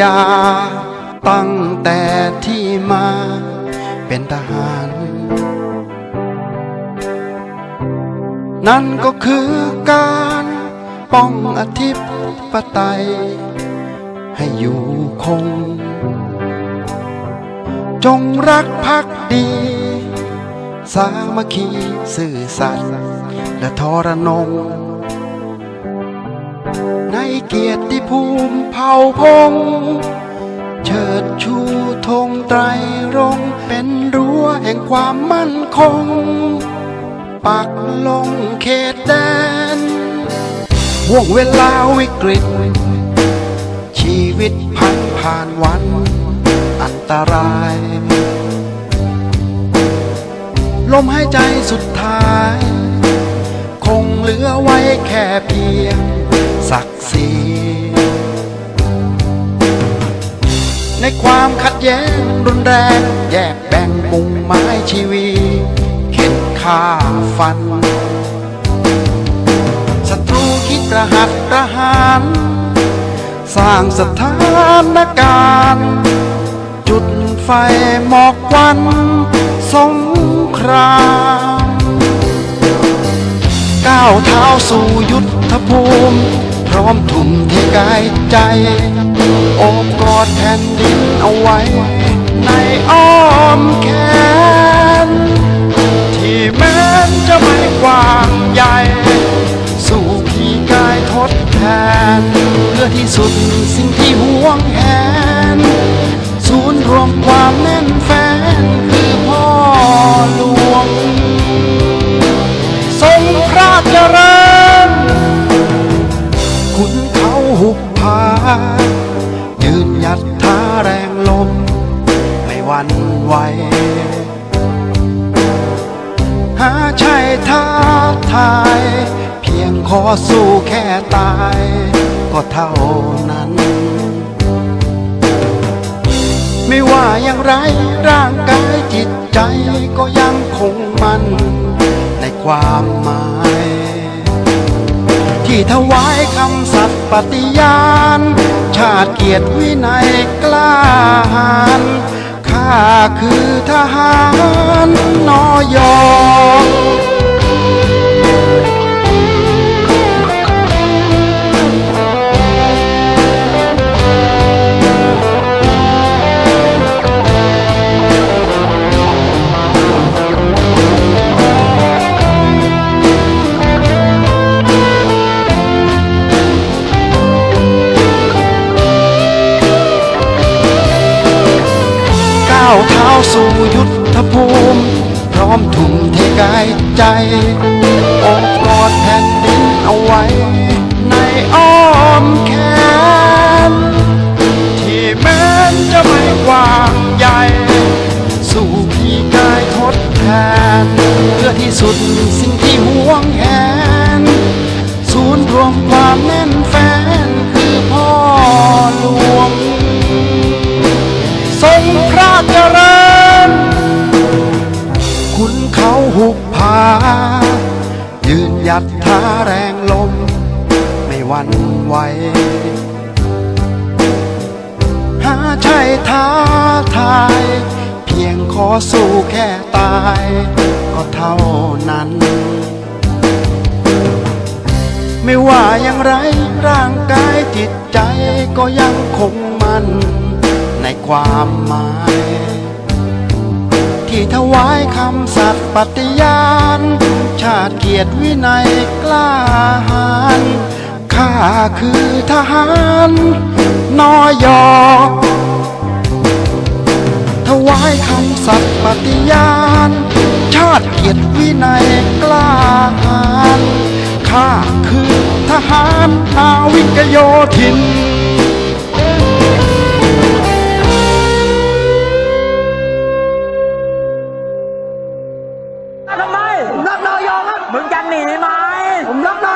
ญา ตั้งแต่ที่มาเป็นทหาร นั่นก็คือการป้องอธิปไตย ให้อยู่คง จงรักภักดี สามัคคีซื่อสัตย์และทรนง ในเกียรติภูมิเผ่าพง เชิดชูธงไตรรงเป็นรั้วแห่งความมั่นคง ปักลงเขตแดนห่วงเวลาวิกฤต ชีวิตพันผ่านวันอันตราย ลมหายใจสุดท้าย คงเหลือไว้แค่เพียง ศักดิ์ศรีในความขัดแย้งรุนแรง แยกแบ่งมุงไม้ชีวีเข็นฆ่าฟันศัตรูคิดประหัตประหารสร้างสถานการณ์ จุดไฟหมอกควันสงครามก้าวเท้าสู่ยุทธภูมิ พร้อมทุ่มเทกายใจ โอบกอดแผ่นดินเอาไว้ ในอ้อมแขน ที่แม้นจะไม่กว้างใหญ่ สู่พี่กายทดแทน เพื่อที่สุดสิ่งที่ห่วงแหน ศูนย์รวมความแน่นแฟน คือพ่อหลวง ทรงพระเจริญ คุณเขาหุบผา ยืนหยัดท่าแรงลม ไม่หวันไหว หาใช่ท้าทาย เพียงขอสู้แค่ตาย ก็เท่านั้น ไม่ว่าอย่างไรร่างกายจิตใจก็ยังคงมัน ในความหมาย ที่ถวายคำสัตย์ปฏิญาณ ชาติเกียรติวินัยกล้าหาญข้าคือทหารนอยอ สู่ยุทธภูมิ พร้อมทุ่มเทกายใจโอบกอดแผ่นดินเอาไว้ ในอ้อมแขน ที่แม้นจะไม่กว้างใหญ่ สู่พี่กายทดแทน เพื่อที่สุดสิ่งที่ห่วงแหน ศูนย์รวมความแน่นแฟนาแรงลม ไม่หวั่นไหว หาใช่ท้าทาย เพียงขอสู้แค่ตาย ก็เท่านั้น ไม่ว่าอย่างไรร่างกายจิตใจก็ยังคงมัน ในความหมาย ที่ถวายคำสัตย์ปฏิญาณ ชาติเกียรติวินัยกล้าหาญข้าคือทหารนอยอถวายคำสัตย์ปฏิญาณ ชาติเกียรติวินัยกล้าหาญข้าคือทหารนาวิกโยธิน หนีไหมผมรับได้